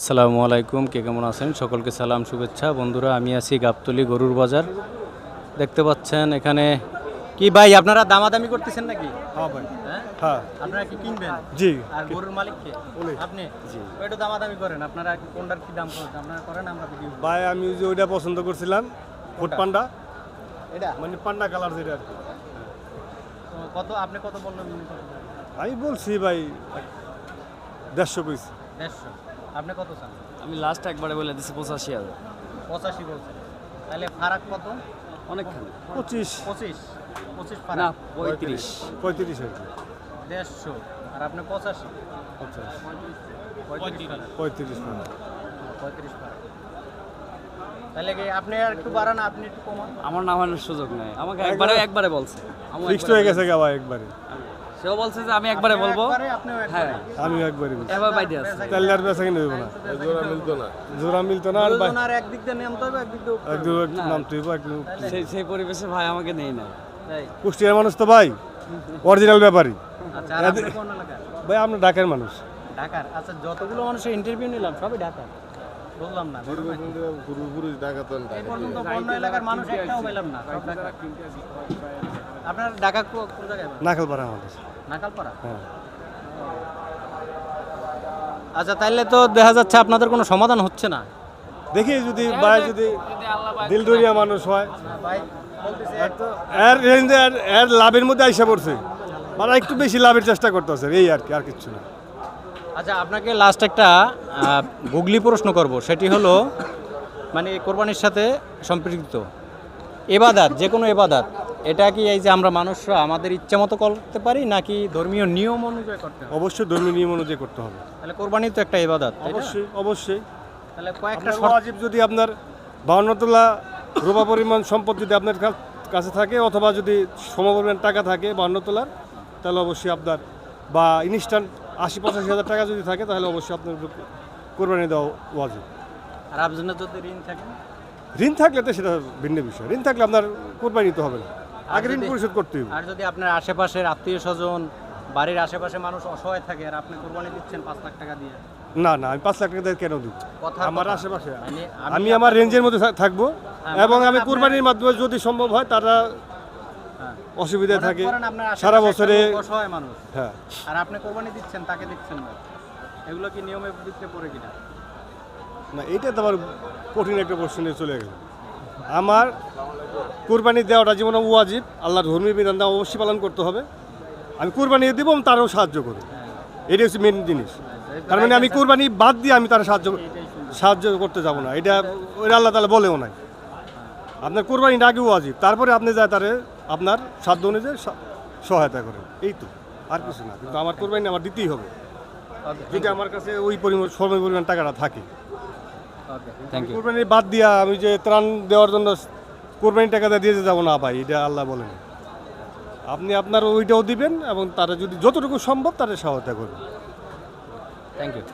আসসালামু আলাইকুম কে কেমন আছেন? সকলকে সালাম শুভেচ্ছা। বন্ধুরা আমি আছি গাবতলি গরুর বাজার। দেখতে পাচ্ছেন এখানে কি ভাই আপনারা দামাদামি করতেছেন নাকি? হ্যাঁ ভাই। হ্যাঁ? হ্যাঁ। আপনারা কি কিনবেন? জি। আর গরুর মালিক কে। আপনি? একটু দামাদামি করেন। আপনারা কোনটার কি দাম করেন? আপনারা করেন আমরা ভিডিও ভাই আমি যে ওইটা পছন্দ করছিলাম ফুট পান্ডা। এটা? মানে পান্ডা কালার যেটা আর কি। কত আপনি কত বললেন উনি কত? বললেন? আমি বলছি ভাই দেড়শো পিস। দেড়শো। আপনি কত চান? আমি লাস্ট একবারে বলে দিচ্ছি পঁচাশি হাজার। পঁচাশি বলছেন। তাহলে ফারাক কত? অনেকখানি। পঁচিশ। পঁচিশ। পঁচিশ না ফারাক পঁয়ত্রিশ পঁয়ত্রিশ কি। দেড়শো। আর আপনি পঁচাশি? পঞ্চাশ পঁয়ত্রিশ পঁয়ত্রিশ ফারাক। তাহলে কি আপনি আর একটু বাড়ান আপনি একটু কমান? আমার নামানোর সুযোগ নেই। আমাকে একবারে একবারে? বলছে। আমার ফিক্সড হয়ে গেছে গা একবারে। সেও বলছে যে আমি একবারে বলব। হ্যাঁ। আমি একবারে বলছি। এবার বাইতে আছে। তাহলে আর বেচা কিনে দেবো না। জোড়া মিলতো না। আর ভাই দুজন আর একদিক দিয়ে নামতে হবে একদিক দিয়ে নামতে সেই সেই পরিবেশে ভাই আমাকে নেই না। কুষ্টিয়ার মানুষ তো ভাই অরিজিনাল ব্যাপারী আচ্ছা আর আপনি কোন এলাকার? ভাই আমরা ঢাকার মানুষ। ঢাকার? আচ্ছা যতগুলো মানুষের ইন্টারভিউ নিলাম সবই ঢাকার। বুঝলাম না এই পর্যন্ত এলাকার মানুষ একটাও পেলাম না। ঢাকা আপনার ঢাকা কোন জায়গায় নাকালপাড়া আমাদের। নাকালপাড়া? হ্যাঁ। আচ্ছা তাইলে তো দেখা যাচ্ছে আপনাদের কোনো সমাধান হচ্ছে না। দেখি যদি ভাই যদি দিলদরিয়া মানুষ হয়। ভাই বলতেছে এর এর- এর লাভের মধ্যে আইসা পড়ছে। মানে একটু বেশি লাভের চেষ্টা করতেছে এই আর কি আর কিছু না। আচ্ছা আপনাকে লাস্ট একটা গুগলি প্রশ্ন করব। সেটি হলো মানে কোরবানির সাথে সম্পৃক্ত। এবাদাত যে কোনো এবাদাত। এটা কি এই যে আমরা মানুষরা আমাদের ইচ্ছা মতো করতে পারি নাকি ধর্মীয় নিয়ম অনুযায়ী করতে হবে? অবশ্যই ধর্মীয় নিয়ম অনুযায়ী করতে হবে। তাহলে কোরবানি তো একটা না? অবশ্যই অবশ্যই। তাহলে কয়েকটা ওয়াজিব যদি আপনার বাউন্ন তোলা রূপা পরিমাণ সম্পদ যদি আপনার কাছে থাকে অথবা যদি সমপরিমাণ টাকা থাকে বাউন্ন তোলার তাহলে অবশ্যই আপনার বা ইনস্ট্যান্ট আশি পঁচাশি হাজার টাকা যদি থাকে তাহলে অবশ্যই আপনার কোরবানি দেওয়া ওয়াজিব। আর আপনার যদি ঋণ থাকে? ঋণ থাকলে তো সেটা ভিন্ন বিষয়। ঋণ থাকলে আপনার কোরবানি নিতে হবে না। আগে ঋণ পরিশোধ করতে হবে। আর যদি আপনার আশেপাশের আত্মীয় স্বজন বাড়ির আশেপাশে মানুষ অসহায় থাকে আর আপনি কোরবানি দিচ্ছেন পাঁচ লাখ টাকা দিয়ে? না না আমি পাঁচ লাখ টাকা দিয়ে কেন কথা আমার আশেপাশে আমি আমার রেঞ্জের মধ্যে থাকব হ্যাঁ, এবং আমি কুরবানির মাধ্যমে যদি সম্ভব হয় তারা হ্যাঁ। অসুবিধায় থাকে। সারা বছরে অসহায় মানুষ। হ্যাঁ। আর আপনি কোরবানি দিচ্ছেন তাকে দিচ্ছেন না। এগুলো কি নিয়মের ভিত্তিতে পড়ে কিনা? না এটা তো আবার কঠিন একটা প্রশ্নে চলে গেল। আমার কুরবানি দেওয়াটা যেমন ওয়াজিব আল্লাহর ধর্মীয় বিধানটা অবশ্যই পালন করতে হবে। আমি কুরবানি দিব আমি তারও সাহায্য করব। এটাই হচ্ছে মেন জিনিস। তার মানে আমি কুরবানি বাদ দিয়ে আমি তার সাহায্য সাহায্য করতে যাব না। এটা ওই আল্লাহ তালা বলেও নাই। আপনার কোরবানিটা আগে ওয়াজিব তারপরে আপনি যায় তারে আপনার সাধ্য অনুযায়ী সহায়তা করেন। এই তো আর কিছু না। কিন্তু আমার কোরবানি আমার দিতেই হবে। যদি আমার কাছে ওই পরিমাণ সময় পরিমাণ টাকাটা থাকে। কোরবানি বাদ দিয়া আমি যে ত্রাণ দেওয়ার জন্য কোরবানি টাকাটা দিয়ে যাব না ভাই, এটা আল্লাহ বলেন। আপনি আপনার ওইটাও দিবেন এবং তারা যদি যতটুকু সম্ভব তারা সহায়তা করবেন থ্যাংক ইউ